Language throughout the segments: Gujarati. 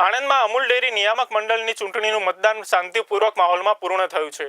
આણંદમાં અમૂલ ડેરી નિયામક મંડળની ચૂંટણીનું મતદાન શાંતિપૂર્વક માહોલમાં પૂર્ણ થયું છે.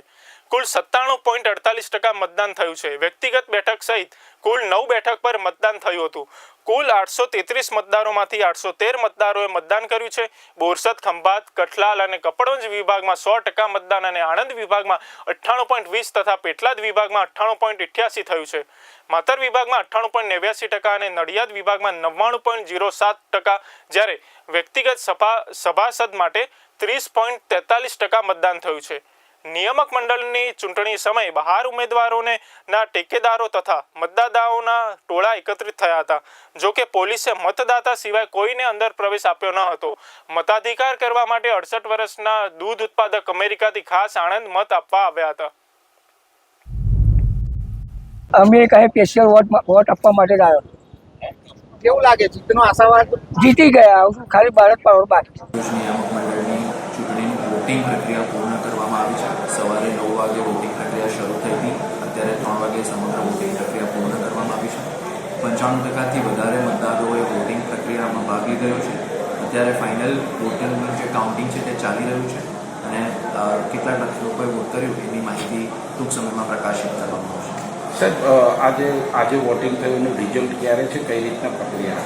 કુલ સત્તાણું પોઈન્ટ અડતાલીસ ટકા મતદાન થયું છે. વ્યક્તિગત બેઠક સહિત કુલ નવ બેઠક પર મતદાન થયું હતું. કુલ આઠસો તેત્રીસ મતદારોમાંથી આઠસો તેર મતદારોએ મતદાન કર્યું છે. બોરસદ, ખંભાત, કઠલાલ અને કપડવંજ વિભાગમાં સો ટકા મતદાન અને આણંદ વિભાગમાં અઠ્ઠાણું પોઈન્ટ વીસ તથા પેટલાદ વિભાગમાં અઠ્ઠાણું પોઈન્ટ ઇઠ્યાસી થયું છે. માતર વિભાગમાં અઠ્ઠાણું પોઈન્ટ નેવ્યાસી ટકા અને નડિયાદ વિભાગમાં નવ્વાણું પોઈન્ટ જીરો સાત ટકા જ્યારે વ્યક્તિગત સભા સભાસદ માટે ત્રીસ પોઈન્ટ તેતાલીસ ટકા મતદાન થયું છે. નિયામક મંડળની ચૂંટણી સમયે બહાર ઉમેદવારોને ના ટેકેદારો તથા મતદાતાઓના ટોળા એકત્રિત થયા હતા. જો કે પોલીસે મતદાતા સિવાય કોઈને અંદર પ્રવેશ આપ્યો ન હતો. મતાધિકાર કરવા માટે અડસઠ વર્ષના દૂધ ઉત્પાદક અમેરિકાથી ખાસ આણંદ મત આપવા આવ્યા હતા. અમે કહે સ્પેશિયલ વોટ વોટ આપવા માટે જ આવ્યો. કેવું લાગે? જીતનો આશાવાદ? જીતી ગયા. ખાલી ભારત પાવર બાકી છે. નિયામક મંડળની ચૂંટણીની વોટિંગ પ્રક્રિયા પૂર્ણ આવી છે. સવારે નવ વાગે વોટિંગ પ્રક્રિયા શરૂ થઈ હતી. અત્યારે ત્રણ વાગે સમગ્ર વોટિંગ પ્રક્રિયા પૂર્ણ કરવામાં આવી છે. પંચાણું ટકાથી વધારે મતદારોએ વોટિંગ પ્રક્રિયામાં ભાગ લીધો છે. અત્યારે ફાઇનલ વોટિંગનું જે કાઉન્ટિંગ છે તે ચાલી રહ્યું છે અને કેટલા લોકોએ વોટ કર્યું એની માહિતી ટૂંક સમયમાં પ્રકાશિત કરવામાં આવશે. સાહેબ આજે આજે વોટિંગ થયું એનું રિઝલ્ટ ક્યારે છે? કઈ રીતના પ્રક્રિયા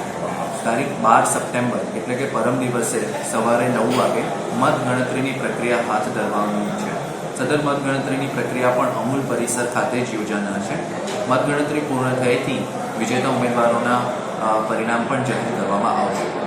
તારીખ બાર સપ્ટેમ્બર, એટલે કે પરમ દિવસે સવારે નવ વાગે મતગણતરીની પ્રક્રિયા હાથ ધરવાની છે. સદર મતગણતરીની પ્રક્રિયા પણ અમૂલ પરિસર ખાતે જ યોજાનાર છે. મતગણતરી પૂર્ણ થયેથી વિજેતા ઉમેદવારોના પરિણામ પણ જાહેર કરવામાં આવશે.